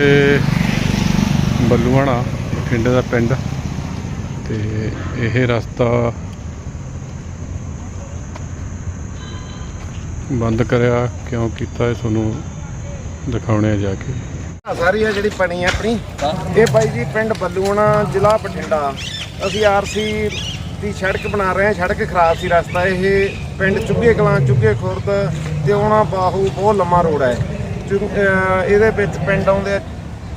ਇਹ ਬੱਲੂਆਣਾ ਬਠਿੰਡੇ ਦਾ ਪਿੰਡ ਤੇ ਇਹ ਰਸਤਾ ਬੰਦ ਕਰਿਆ, ਕਿਉਂ ਕੀਤਾ ਇਹ ਤੁਹਾਨੂੰ ਦਿਖਾਉਣੇ ਆ ਜਾ ਕੇ। ਆਹ ਸਾਰੀ ਆ ਜਿਹੜੀ ਬਣੀ ਆ ਆਪਣੀ, ਇਹ ਬਾਈ ਜੀ ਪਿੰਡ ਬੱਲੂਆਣਾ, ਜ਼ਿਲ੍ਹਾ ਬਠਿੰਡਾ। ਅਸੀਂ ਆਰਸੀ ਦੀ ਸੜਕ ਬਣਾ ਰਹੇ ਹਾਂ, ਸੜਕ ਖਰਾਬ ਸੀ ਰਸਤਾ, ਇਹ ਪਿੰਡ ਚੁੱਗੇ ਕਲਾਂ, ਚੁੱਗੇ ਖੁਰਦ ਤੇ ਆਉਣਾ ਬਾਹੂ ਬਹੁਤ ਲੰਮਾ ਰੋਡ ਹੈ। ਇਹਦੇ ਵਿੱਚ ਪਿੰਡ ਆਉਂਦੇ ਆ।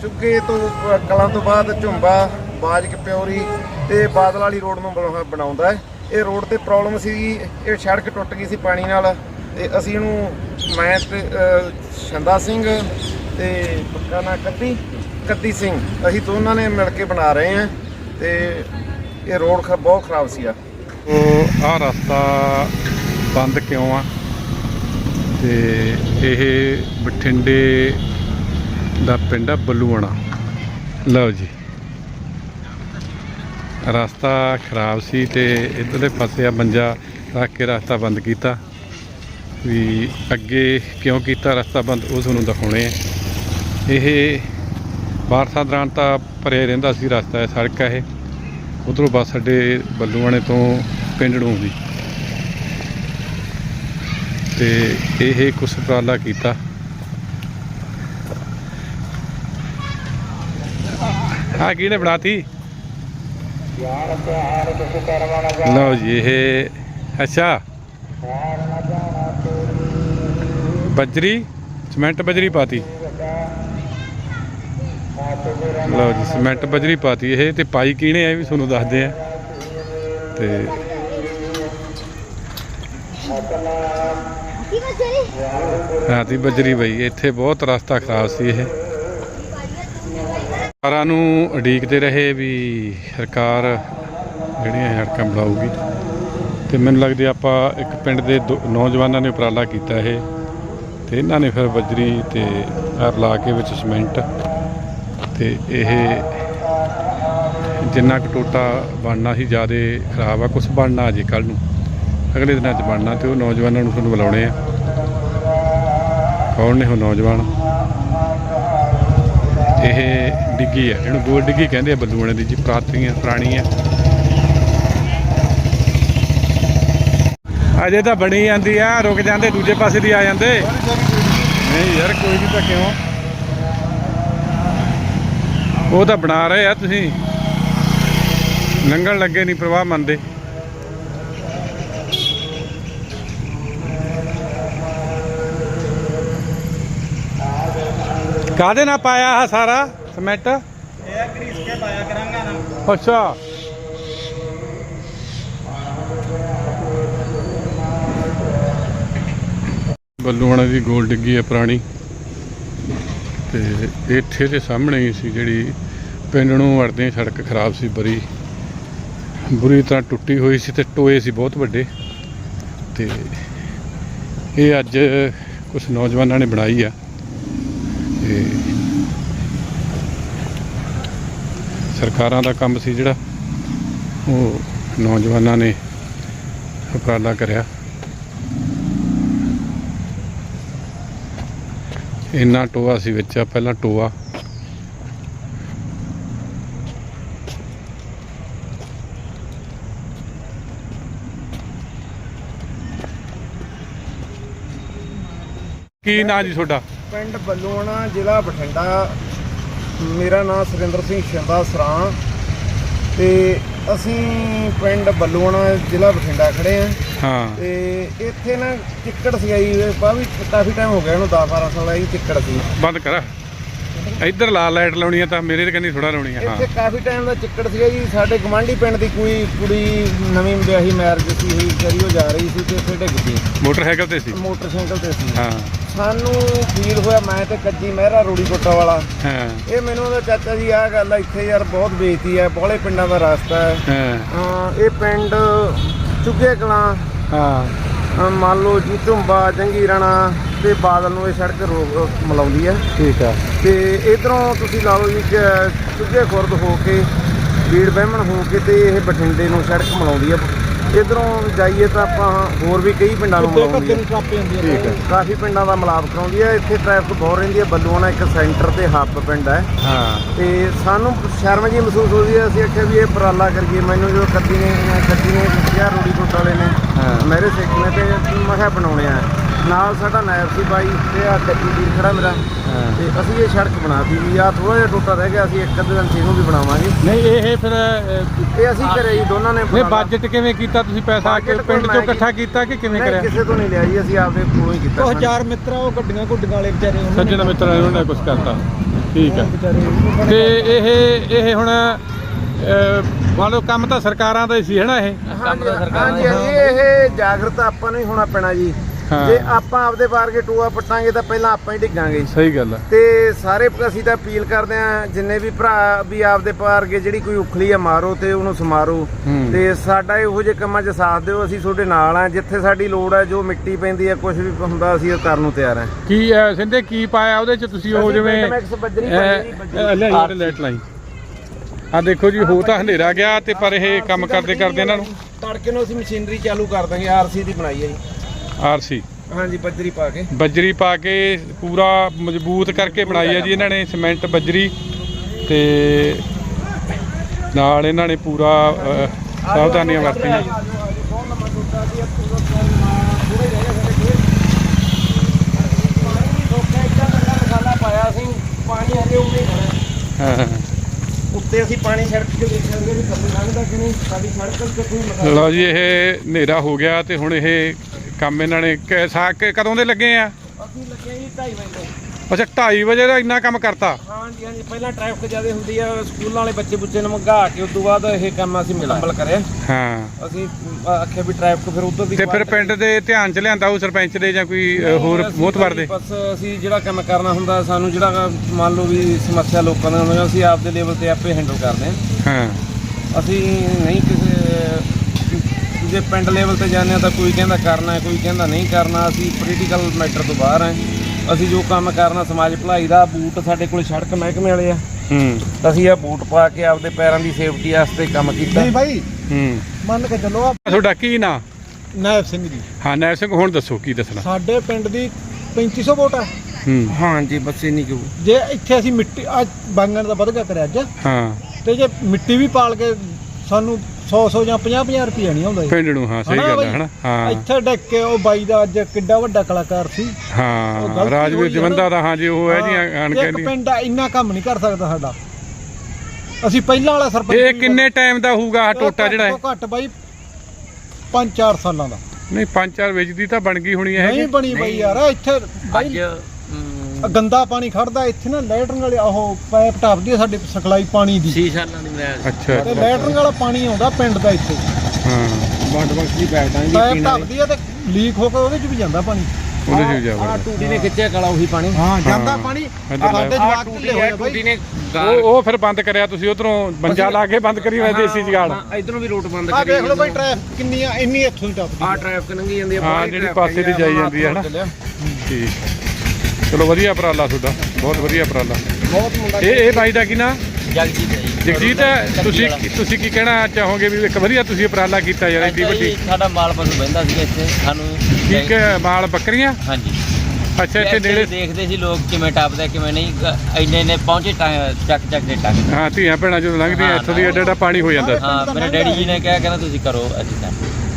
ਚੁੱਗੇ ਤੋਂ ਕਲਾਂ ਤੋਂ ਬਾਅਦ ਝੁੰਬਾ, ਬਾਜਕ ਪਿਉਰੀ ਤੇ ਬਾਦਲ ਵਾਲੀ ਰੋਡ ਨੂੰ ਬਣਾ- ਬਣਾਉਂਦਾ ਹੈ। ਇਹ ਰੋਡ ਤੇ ਪ੍ਰੋਬਲਮ ਸੀ ਇਹ ਸੜਕ ਟੁੱਟ ਗਈ ਸੀ ਪਾਣੀ ਨਾਲ। ਤੇ ਅਸੀਂ ਇਹਨੂੰ ਮੈਂ ਤੇ ਸ਼ੰਦਾ ਸਿੰਘ ਤੇ ਪੱਕਾ ਨਾਂ ਕੱਦੀ ਕੱਦੀ ਸਿੰਘ। ਅਸੀਂ ਦੋਨਾਂ ਨੇ ਮਿਲ ਕੇ ਬਣਾ ਰਹੇ ਹਾਂ ਤੇ ਇਹ ਰੋਡ ਖ- ਬਹੁਤ ਖਰਾਬ ਸੀ ਆ। ਉਹ ਆਹ ਰਸਤਾ ਬੰਦ ਕਿਉਂ ਆ? ਤੇ ਇਹ ਬਠਿੰਡੇ ਦਾ ਪਿੰਡ ਆ ਬੱਲੂਆਣਾ। ਲਓ ਜੀ। ਰਸਤਾ ਖਰਾਬ ਸੀ ਤੇ ਇਧਰਲੇ ਪਾਸੇ ਆ ਮੰਜਾ ਰੱਖ ਕੇ ਰਸਤਾ ਬੰਦ ਕੀਤਾ। ਵੀ ਅੱਗੇ ਕਿਉਂ ਕੀਤਾ ਰਸਤਾ ਬੰਦ, ਉਹ ਤੁਹਾਨੂੰ ਦਿਖਾਉਣੇ ਆ। ਇਹ ਬਾਰਸਾ ਦੌਰਾਨ ਤਾਂ ਭਰੇ ਰਹਿੰਦਾ ਸੀ ਰਸਤਾ, ਇਹ ਸੜਕ ਆ ਇਹ। ਉਧਰੋਂ ਬੱਸ ਅੱਡੇ ਬੱਲੂਆਣੇ ਤੋਂ ਪਿੰਡ ਨੂੰ ਆਉਂਦੀ। ਤੇ ਇਹ ਕੁਛ ਉਪਰਾਲਾ ਕੀਤਾ। ਆ ਕਿਹਨੇ ਬਣਾਤੀ? ਲਓ ਜੀ, ਇਹ ਅੱਛਾ। ਬਜਰੀ, ਸਿਮੈਂਟ ਬਜਰੀ ਪਾਤੀ। ਲਓ ਜੀ, ਸਿਮੈਂਟ ਬਜਰੀ ਪਾਤੀ। ਇਹ ਤੇ ਪਾਈ ਕਿਹਨੇ ਆ ਵੀ ਤੁਹਾਨੂੰ ਦੱਸਦੇ ਆ। ਤੇ ਰਾਤੀ ਬਜਰੀ ਬਈ, ਇੱਥੇ ਬਹੁਤ ਰਸਤਾ ਖਰਾਬ ਸੀ ਇਹ। ਸਰਕਾਰਾਂ ਨੂੰ ਉਡੀਕਦੇ ਰਹੇ ਵੀ ਸਰਕਾਰ ਜਿਹੜੀਆਂ ਹੜਕਾਂ ਬਣਾਊਗੀ। ਤੇ ਮੈਨੂੰ ਲੱਗਦੀ ਆਪਾਂ ਇੱਕ ਪਿੰਡ ਦੇ ਦੋ- ਨੌਜਵਾਨਾਂ ਨੇ ਉਪਰਾਲਾ ਕੀਤਾ ਇਹ। ਤੇ ਇਹਨਾਂ ਨੇ ਫਿਰ ਬਜਰੀ ਤੇ ਆਹ ਰਲਾ ਕੇ ਵਿੱਚ ਸੀਮੈਂਟ। ਤੇ ਇਹ ਜਿੰਨਾ ਕੁ ਟੋਟਾ ਬਣਨਾ ਸੀ, ਜ਼ਿਆਦਾ ਖਰਾਬ ਆ ਕੁਝ ਬਣਨਾ ਅਜੇ ਕੱਲ ਨੂੰ। ਅਗਲੇ ਦਿਨਾਂ 'ਚ ਬਣਨਾ ਤੇ ਉਹ ਨੌਜਵਾਨਾਂ ਨੂੰ ਤੁਹਾਨੂੰ ਬੁਲਾਉਣੇ ਆ। ਕੌਣ ਨੇ ਉਹ ਨੌਜਵਾਨ? ਇਹ ਡਿੱਗੀ ਹੈ ਇਹਨੂੰ ਗੋਲ ਡਿੱਗੀ ਕਹਿੰਦੇ ਆ ਬੱਲੂਆਣੇ ਦੀ ਜੀ, ਪ੍ਰਾਤੀਆਂ ਪੁਰਾਣੀ ਆ ਅਜੇ ਤਾਂ ਬਣੀ ਜਾਂਦੀ ਆ, ਰੁਕ ਜਾਂਦੇ, ਦੂਜੇ ਪਾਸੇ ਦੀ ਆ ਜਾਂਦੇ। ਨਹੀਂ ਯਾਰ, ਕੋਈ ਨਹੀਂ ਤਾਂ ਕਿਉਂ? ਉਹ ਤਾਂ ਬਣਾ ਰਹੇ ਆ ਤੁਸੀਂ। ਲੰਘਣ ਲੱਗੇ ਨਹੀਂ ਪ੍ਰਵਾਹ ਮੰਨਦੇ। ਕਾਦੇ ਨਾਲ ਪਾਇਆ ਆ ਸਾਰਾ ਸਮੈਟ? ਇਹ ਘਰੀਸ ਕੇ ਪਾਇਆ ਕਰਾਂਗਾ ਨਾ। ਅੱਛਾ। ਬੱਲੂਆਣਾ ਦੀ ਗੋਲ ਡਿੱਗੀ ਹੈ ਪੁਰਾਣੀ। ਤੇ ਇੱਥੇ ਦੇ ਸਾਹਮਣੇ ਹੀ ਸੀ ਜਿਹੜੀ ਪਿੰਡ ਨੂੰ ਵੜਦੇ ਸੜਕ ਖਰਾਬ ਸੀ ਬੜੀ ਬੁਰੀ ਤਰ੍ਹਾਂ ਟੁੱਟੀ ਹੋਈ ਸੀ ਤੇ ਟੋਏ ਸੀ ਬਹੁਤ ਵੱਡੇ। ਤੇ ਇਹ ਅੱਜ ਕੁਝ ਨੌਜਵਾਨਾਂ ਨੇ ਬਣਾਈ ਆ। ਤੇ ਸਰਕਾਰਾਂ ਦਾ ਕੰਮ ਸੀ ਜਿਹੜਾ, ਉਹ ਨੌਜਵਾਨਾਂ ਨੇ ਉਪਰਾਲਾ ਕਰਿਆ। ਇੰਨਾ ਟੋਆ ਸੀ ਵਿੱਚ ਆ ਪਹਿਲਾਂ ਟੋਆ। ਕੀ ਨਾਂ ਜੀ ਤੁਹਾਡਾ? ਪਿੰਡ ਬੱਲੂਆਣਾ ਜ਼ਿਲ੍ਹਾ ਬਠਿੰਡਾ। ਮੇਰਾ ਨਾਮ ਸੁਰਿੰਦਰ ਸਿੰਘ ਸ਼ਿੰਦਾ ਸਰਾਂ। ਤੇ ਅਸੀਂ ਪਿੰਡ ਬੱਲੂਆਣਾ ਜ਼ਿਲ੍ਹਾ ਬਠਿੰਡਾ ਖੜੇ ਆ। ਹਾਂ। ਤੇ ਇੱਥੇ ਨਾ ਚਿੱਕੜ ਇਹ ਬਾ ਵੀ ਕਾਫੀ ਟਾਈਮ ਹੋ ਗਿਆ ਇਹਨੂੰ 10 12 ਸਾਲ ਆ ਜੀ ਚਿੱਕੜ ਸੀ। ਬੰਦ ਕਰ। ਇੱਧਰ ਲਾਲ ਲਾਈਟ ਲਾਉਣੀ ਆ ਤਾਂ ਮੇਰੇ ਤੇ ਕਹਿੰਦੀ ਥੋੜਾ ਲਾਉਣੀ ਆ ਹਾਂ। ਇੱਥੇ ਕਾਫੀ ਟਾਈਮ ਦਾ ਚਿੱਕੜ ਸੀਗਾ ਜੀ ਸਾਡੇ ਗਵਾਂਢੀ ਪਿੰਡ ਦੀ ਕੋਈ ਕੁੜੀ ਨਵੀਂ ਵਿਆਹੀ ਮੈਰਿਜ ਸੀ ਹੋਈ ਕਰੀ ਉਹ ਜਾ ਰਹੀ ਸੀ ਤੇ ਇੱਥੇ ਡਿੱਗ ਗਈ ਮੋਟਰਸਾਈਕਲ ਤੇ ਸੀ? ਮੋਟਰਸਾਈਕਲ ਤੇ ਸੀ। ਹਾਂ। ਸਾਨੂੰ ਫੀਲ ਹੋਇਆ ਮੈਂ ਤੇ ਕੱਜੀ ਮਹਿਰਾ ਰੋੜੀ ਕੋਟਾ ਵਾਲਾ। ਹਾਂ। ਇਹ ਮੈਨੂੰ ਉਹਦਾ ਚਾਚਾ ਜੀ ਆਹ ਗੱਲ ਆ ਇੱਥੇ ਯਾਰ ਬਹੁਤ ਬੇਇੱਜ਼ਤੀ ਹੈ ਬੋਲੇ ਪਿੰਡਾਂ ਦਾ ਰਸਤਾ ਹੈ। ਹਾਂ। ਇਹ ਪਿੰਡ ਚੁੱਗੇ ਕਲਾਂ। ਹਾਂ। ਮੰਨ ਲਓ ਜੀ ਝੁੰਬਾ ਜੰਗੀਰਾਣਾ ਤੇ ਬਾਦਲ ਨੂੰ ਇਹ ਸੜਕ ਰੋ- ਮਿਲਾਉਂਦੀ ਹੈ। ਠੀਕ ਆ। ਤੇ ਇਧਰੋਂ ਤੁਸੀਂ ਲਾ ਲਓ ਜੀ ਜ- ਚੁੱਗੇ ਖੁਰਦ ਹੋ ਕੇ ਬੀੜ ਬਹਿਮਣ ਹੋ ਕੇ ਤੇ ਇਹ ਬਠਿੰਡੇ ਨੂੰ ਸੜਕ ਮਿਲਾਉਂਦੀ ਹੈ। ਇਧਰੋਂ ਜਾਈਏ ਤਾਂ ਆਪਾਂ ਹੋਰ ਵੀ ਕਈ ਪਿੰਡਾਂ ਨੂੰ ਮਿਲਾਉਂਦੀ ਹੈ। ਟਰਾਪੇ ਹੁੰਦੀ ਠੀਕ ਹੈ। ਕਾਫੀ ਪਿੰਡਾਂ ਦਾ ਮਿਲਾਪ ਕਰਾਉਂਦੀ ਹੈ। ਇੱਥੇ ਟ੍ਰੈਫਿਕ ਬਹੁਤ ਰਹਿੰਦੀ ਹੈ। ਬੱਲੂਆਣਾ ਇੱਕ ਸੈਂਟਰ ਤੇ ਹੱਬ ਪਿੰਡ ਹੈ। ਹਾਂ। ਤੇ ਸਾਨੂੰ ਸ਼ਰਮ ਜੀ ਮਹਿਸੂਸ ਹੋਈ ਹੈ। ਅਸੀਂ ਆਖਿਆ ਵੀ ਇਹ ਉਪਰਾਲਾ ਕਰੀਏ। ਮੈਨੂੰ ਜੋ ਕੱਦੀ ਨੇ ਕੱਦੀ ਨੇ ਕਿਹਾ ਰੂੜੀ ਕੋਟ ਵਾਲੇ ਨੇ। ਮੇਰੇ ਸਿੱਖ ਨੇ ਤੇ ਮੈਂ ਬਣਾਉਣੇ ਆ। ਨਾਲ ਸਾਡਾ ਨਾਇਬ ਸੀ ਬਾਈ ਤੇ ਆ ਕੱਦੀ ਵੀਰ ਖੜਾ ਮੇਰਾ। ਹਾਂ। ਤੇ ਅਸੀਂ ਇਹ ਸੜਕ ਬਣਾਤੀ ਵੀ ਆ ਥੋੜਾ ਜਿਹਾ ਟੋਟਾ ਰਹਿ ਗਿਆ ਅਸੀਂ ਇੱਕ ਅੱਧੇ ਦਿਨ ਇਹਨੂੰ ਵੀ ਬਣਾਵਾਂਗੇ। ਨਹੀਂ ਇਹ ਫਿਰ ਇਹ ਅਸੀਂ ਕਰੇ ਜੀ ਦੋਨਾਂ ਨੇ ਨਹੀਂ ਉਪਰਾਲਾ। ਬਜਟ ਕਿਵੇਂ ਕੀਤਾ ਤੁਸੀਂ ਪੈਸਾ? ਕਿ ਪਿੰਡ ਚੋਂ ਇਕੱਠਾ ਕੀਤਾ ਕਿ ਕਿਵੇਂ ਕਰਿਆ? ਕਿਸੇ ਤੋਂ ਨਹੀਂ ਲਿਆ ਜੀ ਅਸੀਂ ਆਪਦੇ ਕੋਲੋਂ ਹੀ ਕੀਤਾ ਉਹ ਚਾਰ ਮਿੱਤਰ ਆ, ਉਹ ਗੱਡੀਆਂ ਗੁੱਡੀਆਂ ਵਾਲੇ ਵਿਚਾਰੇ ਉਹਨਾਂ ਨੇ ਸੱਜਣ ਮਿੱਤਰਾਂ ਨੇ ਉਹਨੇ ਕੁਝ ਕਰਤਾ। ਠੀਕ ਹੈ। ਤੇ ਇਹ ਇਹ ਹੁਣ ਲਓ ਕੰਮ ਤਾਂ ਸਰਕਾਰਾਂ ਦਾ ਹੀ ਸੀ ਹੈ ਨਾ ਇਹ? ਹਾਂਜੀ ਹਾਂਜੀ ਹਾਂਜੀ, ਇਹ ਜਾਗਰਤ ਆਪਾਂ ਨੂੰ ਹੀ ਹੋਣਾ ਪੈਣਾ ਜੀ। ਹਾਂ। ਜੇ ਆਪਾਂ ਆਪਦੇ ਵਾਰਗੇ ਟੂਆ ਪੱਟਾਂਗੇ ਤਾਂ ਪਹਿਲਾਂ ਆਪਾਂ ਹੀ ਡਿੱਗਾਂਗੇ ਸਹੀ ਗੱਲ ਹੈ ਤੇ ਸਾਰੇ ਅਸੀਂ ਤਾਂ ਅਪੀਲ ਕਰਦੇ ਆ ਜਿੰਨੇ ਵੀ ਭਰਾ ਵੀ ਆਪਦੇ ਪਾਰਗੇ ਜਿਹੜੀ ਕੋਈ ਉਖਲੀ ਆ ਮਾਰੋ ਤੇ ਉਹਨੂੰ ਸਮਾਰੋ। ਹੂੰ। ਤੇ ਸਾਡਾ ਇਹੋ ਜਿਹੇ ਕੰਮਾਂ 'ਚ ਸਾਥ ਦਿਓ ਅਸੀਂ ਤੁਹਾਡੇ ਨਾਲ ਆ ਜਿੱਥੇ ਸਾਡੀ ਲੋੜ ਹੈ ਜੋ ਮਿੱਟੀ ਪੈਂਦੀ ਹੈ ਕੁਝ ਵੀ ਹੁੰਦਾ ਅਸੀਂ ਉਹ ਕਰਨ ਨੂੰ ਤਿਆਰ ਆ ਕੀ ਅਹ, ਸਿੰਧੇ ਕੀ ਪਾਇਆ ਉਹਦੇ ਚ ਤੁਸੀਂ ਉਹ ਅਸੀਂ ਜਿਵੇਂ ਬੈਟਮੈਕਸ ਬੱਜਰੀ ਪਾਈ ਜੀ, ਬੱਜਰੀ। ਲੈ ਜਿਹੜੇ ਲੈਟ ਲਾਈ। ਆ ਦੇਖੋ ਜੀ ਹੋ ਤਾਂ ਹਨੇਰਾ ਗਿਆ ਤੇ ਪਰ ਇਹ ਕੰਮ ਕਰਦੇ ਕਰਦੇ ਇਹਨਾਂ ਨੂੰ। ਤੜਕੇ ਨੂੰ ਅਸੀਂ ਮਸ਼ੀਨਰੀ ਚਾਲੂ ਕਰ ਦਾਂਗੇ ਆਰਸੀ ਦੀ ਬਣਾਈ ਹੈ ਜੀ। ਆਰਸੀ। ਹਾਂਜੀ ਬੱਜਰੀ ਪਾ ਕੇ। ਬੱਜਰੀ ਪਾ ਕੇ ਪੂਰਾ ਮਜ਼ਬੂਤ ਕਰਕੇ ਬਣਾਈ ਹੈ ਜੀ ਇਹਨਾਂ ਨੇ ਸੀਮੈਂਟ ਬੱਜਰੀ ਤੇ ਨਾਲ ਇਹਨਾਂ ਨੇ ਪੂਰਾ ਸਾਵਧਾਨੀਆਂ ਵਰਤੀਆਂ। ਉੱਤੇ ਅਸੀਂ ਪਾਣੀ ਛੜਕ ਕੇ ਦੇਖਾਂਗੇ ਵੀ ਥੱਲੇ ਲੰਘਦਾ ਕਿ ਨਹੀਂ ਸਾਡੀ ਸੜਕ ਤੇ ਕੋਈ ਲਓ ਜੀ ਇਹ ਹਨੇਰਾ ਹੋ ਗਿਆ ਤੇ ਹੁਣ ਇਹ ਕੰਮ ਇਹਨਾਂ ਨੇ ਕ- ਸਾ ਕਿ ਕਦੋਂ ਦੇ ਲੱਗੇ ਆ? ਅਸੀਂ ਲੱਗੇ ਜੀ 2:30 ਵਜੇ ਅੱਛਾ 2:30 ਵਜੇ ਦਾ ਇੰਨਾ ਕੰਮ ਕਰਤਾ? ਹਾਂਜੀ ਹਾਂਜੀ। ਪਹਿਲਾਂ ਟ੍ਰੈਫਿਕ ਜ਼ਿਆਦਾ ਹੁੰਦੀ ਆ ਸਕੂਲਾਂ ਵਾਲੇ ਬੱਚੇ ਬੁੱਚੇ ਨੂੰ ਮੰਗਾ ਕੇ ਤੋਂ ਬਾਅਦ ਇਹ ਕੰਮ ਅਸੀਂ ਮੁਕੰਮਲ ਕਰਿਆ। ਹਾਂ। ਅਸੀਂ ਆਖਿਆ ਵੀ ਟ੍ਰੈਫਿਕ ਫਿਰ ਉਧਰ ਦੀ ਤੇ ਫਿਰ ਪਿੰਡ ਦੇ ਧਿਆਨ ਚ ਲਿਆਂਦਾ ਉਹ ਸਰਪੰਚ ਦੇ ਜਾਂ ਕੋਈ ਅ, ਹੋਰ ਅਸੀਂ ਮੋਹਤਵਰ ਦੇ? ਬਸ ਅਸੀਂ ਜਿਹੜਾ ਕੰਮ ਕਰਨਾ ਹੁੰਦਾ ਸਾਨੂੰ ਜਿਹੜਾ ਮੰਨ ਲਓ ਵੀ ਸਮੱਸਿਆ ਲੋਕਾਂ ਦੀਆਂ ਹੁੰਦੀਆਂ ਅਸੀਂ ਆਪਦੇ ਲੈਵਲ ਤੇ ਆਪੇ ਹੈਂਡਲ ਕਰਦੇ ਹਾਂ। ਹਾਂ। ਅਸੀਂ ਨਹੀਂ ਕਿਸੇ ਜੇ ਪਿੰਡ ਲੈਵਲ ਤੇ ਜਾਂਦੇ ਹਾਂ ਤਾਂ ਕੋਈ ਕਹਿੰਦਾ ਕਰਨਾ ਹੈ, ਕੋਈ ਕਹਿੰਦਾ ਨਹੀਂ ਕਰਨਾ ਅਸੀਂ ਪੋਲੀਟੀਕਲ ਮੈਟਰ ਤੋਂ ਬਾਹਰ ਹਾਂ। ਅਸੀਂ ਜੋ ਕੰਮ ਕਰਨਾ ਸਮਾਜ ਭਲਾਈ ਦਾ ਬੂਟ ਸਾਡੇ ਕੋਲ ਸੜਕ ਮਹਿਕਮੇ ਵਾਲੇ ਆ। ਹੂੰ। ਅਸੀਂ ਇਹ ਬੂਟ ਪਾ ਕੇ ਆਪਦੇ ਪੈਰਾਂ ਦੀ ਸੇਫਟੀ ਵਾਸਤੇ ਕੰਮ ਕੀਤਾ। ਨਹੀਂ ਭਾਈ ਹੂੰ। ਮੰਨ ਕੇ ਚੱਲੋ ਆ। ਤੁਹਾਡਾ ਕੀ ਨਾਂ? ਨਾਇਬ ਸਿੰਘ ਜੀ। ਹਾਂ ਨੈਰ ਸਿੰਘ ਹੁਣ ਦੱਸੋ ਕੀ ਦੱਸਣਾ? ਸਾਡੇ ਪਿੰਡ ਦੀ 3500 ਵੋਟ ਆ। ਹੂੰ। ਹਾਂਜੀ ਬੱਸੇ ਨਹੀਂ ਕਿਉਂ ਜੇ ਇੱਥੇ ਅਸੀਂ ਮਿੱਟੀ ਅੱਜ ਬਾਂਗਣ ਦਾ ਵਧਗਾ ਕਰਿਆ ਅੱਜ। ਹਾਂ। ਤੇ ਜੇ ਮਿੱਟੀ ਵੀ ਪਾਲ ਕੇ ਸਾਨੂੰ 100 100 ਜਾਂ 50 50 ਰੁਪਏ ਨਹੀਂ ਆਉਂਦਾ ਜੀ। ਪਿੰਡ ਨੂੰ ਹਾਂ ਸਹੀ ਹਨਾ ਗੱਲ ਬਾਈ? ਹੈ ਹਨਾ ਹਾਂ ਇੱਥੇ ਡੱਕ ਕੇ ਉਹ ਬਾਈ ਦਾ ਅੱਜ ਕਿੱਡਾ ਵੱਡਾ ਕਲਾਕਾਰ ਸੀ ਉਹ ਹਾਂ ਗਲਤੀ ਰਾਜਵੀਰ ਹੋਈ ਆ ਜਵੰਦਾ। ਦਾ ਹਾਂ ਜੀ ਉਹ ਹੈ ਜੀ ਹਾਂ, ਆਣ ਇੱਕ ਕਹਿੰਦੀ ਪਿੰਡ ਆ, ਇੰਨਾ ਕੰਮ ਨਹੀਂ ਕਰ ਸਕਦਾ ਸਾਡਾ ਅਸੀਂ ਪਹਿਲਾਂ ਵਾਲਾ ਸਰਪੰਚ ਇਹ ਵੀ ਕਿੰਨੇ ਟਾਈਮ ਦਾ ਹੋਊਗਾ ਆਹ ਟੋਟਾ ਘੱਟ ਜਿਹੜਾ ਹੈ ਘੱਟ ਬਾਈ 5-4 ਸਾਲਾਂ ਦਾ ਨਹੀਂ ਪੰਜ ਚਾਰ ਵਿੱਚ ਦੀ ਤਾਂ ਬਣ ਗਈ ਹੋਣੀ ਹੈ ਨਹੀਂ ਬਣੀ ਬਈ ਯਾਰ ਇੱਥੇ ਬਾਈ ਗੰਦਾ ਪਾਣੀ ਖੜਦਾ ਇੱਥੇ ਨਾ ਲੈਟਰਨ ਵਾਲੇ ਉਹ ਪਾਈਪ ਟੱਪਦੀ ਆ ਸਾਡੇ ਸਖਲਾਈ ਪਾਣੀ ਦੀ। ਛੇ ਸਾਲਾਂ ਦੀ ਮੈਂ ਅੱਛਾ ਤੇ ਲੈਟਰਨ ਵਾਲਾ ਪਾਣੀ ਆਉਂਦਾ ਪਿੰਡ ਦਾ ਇੱਥੇ। ਹਾਂ। ਵੰਡ ਵੰਡ ਦੀ ਬੈਠਾਂ ਪਾਈਪ ਟੱਪਦੀ ਆ ਤੇ ਲੀਕ ਹੋ ਕੇ ਉਹਦੇ ਚ ਵੀ ਜਾਂਦਾ ਪਾਣੀ। ਉਹਦੇ ਚ ਵੀ ਜਾ ਆ ਵੜਦਾ। ਟੂਟੀ ਨੇ ਖਿੱਚਿਆ ਕਾਲਾ ਉਹੀ ਪਾਣੀ। ਹਾਂ ਜਾਂਦਾ ਹਾਂ। ਪਾਣੀ ਇੱਧਰ ਸਾਡੇ ਲੈ। ਜਵਾਕ ਟੂਟੀ ਢਿੱਲੇ ਹੋਏ ਹੈ ਆ ਬਾਈ। ਟੂਟੀ ਨੇ ਉਹ ਉਹ ਫਿਰ ਬੰਦ ਕਰਿਆ ਤੁਸੀਂ ਉਧਰੋਂ ਬੰਜਾ ਲਾ ਕੇ ਬੰਦ ਕਰੀ ਹੋਇਆ ਦੇਸੀ ਜਗਾੜ। ਇਧਰੋਂ ਵੀ ਰੂਟ ਬੰਦ ਆ ਕਰੀ ਵੇਖ ਲਓ ਬਾਈ ਟ੍ਰੈਫਿਕ ਕਿੰਨੀ ਆ ਇੰਨੀ ਇੱਥੋਂ ਹੀ ਟੱਪਦੀ ਆ। ਆ ਟ੍ਰੈਫਿਕ ਲੰਘੀ ਜਾਂਦੀ ਆ ਹਾਂ, ਜਿਹੜੀ ਪਾਸੇ ਦੀ ਆ, ਜਾਈ ਜਾਂਦੀ। ਠੀਕ। ਹੈ। ਚਲੋ ਵਧੀਆ ਉਪਰਾਲਾ ਤੁਹਾਡਾ ਬਹੁਤ ਵਧੀਆ ਉਪਰਾਲਾ। ਬਹੁਤ ਮੁੰਡਾ ਇਹ ਇਹ ਬਾਈ ਦਾ ਕੀ ਨਾਂ? ਜਗਜੀਤ ਹੈ ਜੀ। ਜਗਜੀਤ ਤੁਸੀਂ ਤੁਸੀਂ ਕੀ ਕਹਿਣਾ ਚਾਹੋਗੇ ਵੀ ਇੱਕ ਵਧੀਆ ਤੁਸੀਂ ਉਪਰਾਲਾ ਕੀਤਾ ਯਾਰ ਇੱਥੇ ਜੀ ਵੱਡੀ? ਸਾਡਾ ਮਾਲ ਪਸ਼ੂ ਬਹਿੰਦਾ ਸੀ ਇੱਥੇ ਸਾਨੂੰ ਠੀਕ ਹੈ ਮਾਲ ਬੱਕਰੀਆਂ? ਹਾਂਜੀ। ਅੱਛਾ ਇੱਥੇ ਨੇੜੇ ਦੇਖਦੇ ਸੀ ਲੋਕ ਕਿਵੇਂ ਟੱਪਦੇ ਕਿਵੇਂ ਨਹੀਂ ਗ- ਇੰਨੇ ਇੰਨੇ ਪਹੁੰਚੇ ਟਾਂ- ਚੱਕ ਚੱਕ ਦੇ ਟੱਕ। ਹਾਂ ਧੀਆਂ ਭੈਣਾਂ ਜਦੋਂ ਲੰਘਦੀਆਂ ਹਾਂ, ਇੱਥੋਂ ਦੀ ਐਡਾ ਐਡਾ ਪਾਣੀ ਹੋ ਜਾਂਦਾ। ਹਾਂ ਮੇਰੇ ਡੈਡੀ ਜੀ ਨੇ ਕਿਹਾ ਕਹਿੰਦਾ ਤੁਸੀਂ ਕਰੋ ਅੱਜ ਤਾਂ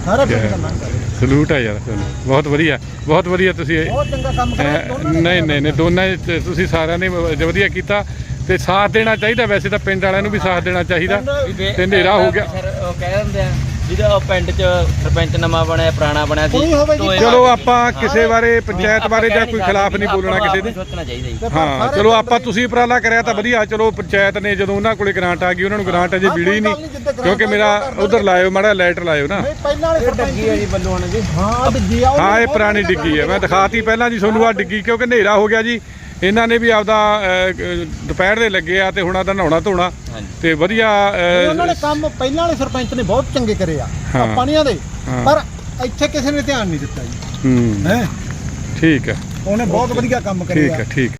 ਸਾਰੇ ਪਿੰਡ ਦਾ ਮੰਗ ਕਰੇ ਸਲੂਟ ਹੈ ਯਾਰ ਤੁਹਾਨੂੰ ਬਹੁਤ ਵਧੀਆ। ਬਹੁਤ ਵਧੀਆ ਤੁਸੀਂ ਇਹ- ਬਹੁਤ ਚੰਗਾ ਕੰਮ ਕਰਿਆ ਦੋਨਾਂ ਨੇ। ਨਹੀਂ ਨਹੀਂ ਨਹੀਂ ਦੋਨਾਂ ਚ ਤੁਸੀਂ ਸਾਰਿਆਂ ਨੇ ਵ- ਵਧੀਆ ਕੀਤਾ ਤੇ ਸਾਥ ਦੇਣਾ ਚਾਹੀਦਾ ਵੈਸੇ ਤਾਂ ਪਿੰਡ ਵਾਲਿਆਂ ਨੂੰ ਵੀ ਸਾਥ ਦੇਣਾ ਚਾਹੀਦਾ। ਤੇ ਹਨੇਰਾ ਹੋ ਗਿਆ। ਫਿਰ ਉਹ ਕਹਿ ਦਿੰਦੇ ਆ ਜਿਹਦਾ ਉਹ ਪਿੰਡ 'ਚ ਸਰਪੰਚ ਨਵਾਂ ਬਣਿਆ ਪੁਰਾਣਾ ਬਣਿਆ ਸੀ ਚਲੋ ਆਪਾਂ ਕਿਸੇ ਬਾਰੇ ਪੰਚਾਇਤ ਬਾਰੇ ਜਾਂ ਕੋਈ ਖਿਲਾਫ ਨਹੀਂ ਬੋਲਣਾ ਨੂੰ ਕਿਸੇ ਦੇ। ਸੋਚਣਾ ਚਾਹੀਦਾ ਜੀ। ਹਾਂ ਚਲੋ ਆਪਾਂ ਤੁਸੀਂ ਉਪਰਾਲਾ ਕਰਿਆ ਤਾਂ ਵਧੀਆ ਚਲੋ ਪੰਚਾਇਤ ਨੇ ਜਦੋਂ ਉਹਨਾਂ ਕੋਲੇ ਗ੍ਰਾਂਟ ਆ ਗਈ ਉਹਨਾਂ ਨੂੰ ਗ੍ਰਾਂਟ ਅਜੇ ਮਿਲੀ ਨਹੀਂ ਕਿਉਂਕਿ ਮੇਰਾ ਉਧਰ ਲਾਇਓ ਮਾੜਾ ਲਾਈਟ ਲਾਇਓ ਨਾ। ਪਹਿਲਾਂ ਵਾਲੇ ਸਰਪੰਚ ਡੱਗੀ ਆ ਜੀ ਬੱਲੂਆਣਾ ਜੀ ਹਾਂ ਡਿੱਗੀ ਆ ਹਾਂ ਇਹ ਪੁਰਾਣੀ ਡਿੱਗੀ ਹੈ ਮੈਂ ਦਿਖਾਤੀ ਪਹਿਲਾਂ ਜੀ ਤੁਹਾਨੂੰ ਆ ਡਿੱਗੀ ਕਿਉਂਕਿ ਹਨੇਰਾ ਹੋ ਗਿਆ ਜੀ। ਇਹਨਾਂ ਨੇ ਵੀ ਆਪਦਾ ਅਹ, ਦੁਪਹਿਰ ਦੇ ਲੱਗੇ ਆ ਤੇ ਹੁਣ ਆਦਾ ਨਹਾਉਣਾ ਧੋਣਾ। ਤੇ ਵਧੀਆ ਉਹਨਾਂ ਨੇ ਕੰਮ ਪਹਿਲਾਂ ਵਾਲੇ ਸਰਪੰਚ ਨੇ ਬਹੁਤ ਚੰਗੇ ਕਰੇ ਆ ਹਾਂ। ਪਾਣੀਆਂ ਦੇ। ਹਾਂ। ਪਰ ਇੱਥੇ ਕਿਸੇ ਨੇ ਧਿਆਨ ਨਹੀਂ ਦਿੱਤਾ ਜੀ। ਹੂੰ। ਹੈ? ਠੀਕ ਹੈ। ਉਹਨੇ ਬਹੁਤ ਵਧੀਆ ਕੰਮ ਕਰੇ ਠੀਕ ਆ ਹੈ ਠੀਕ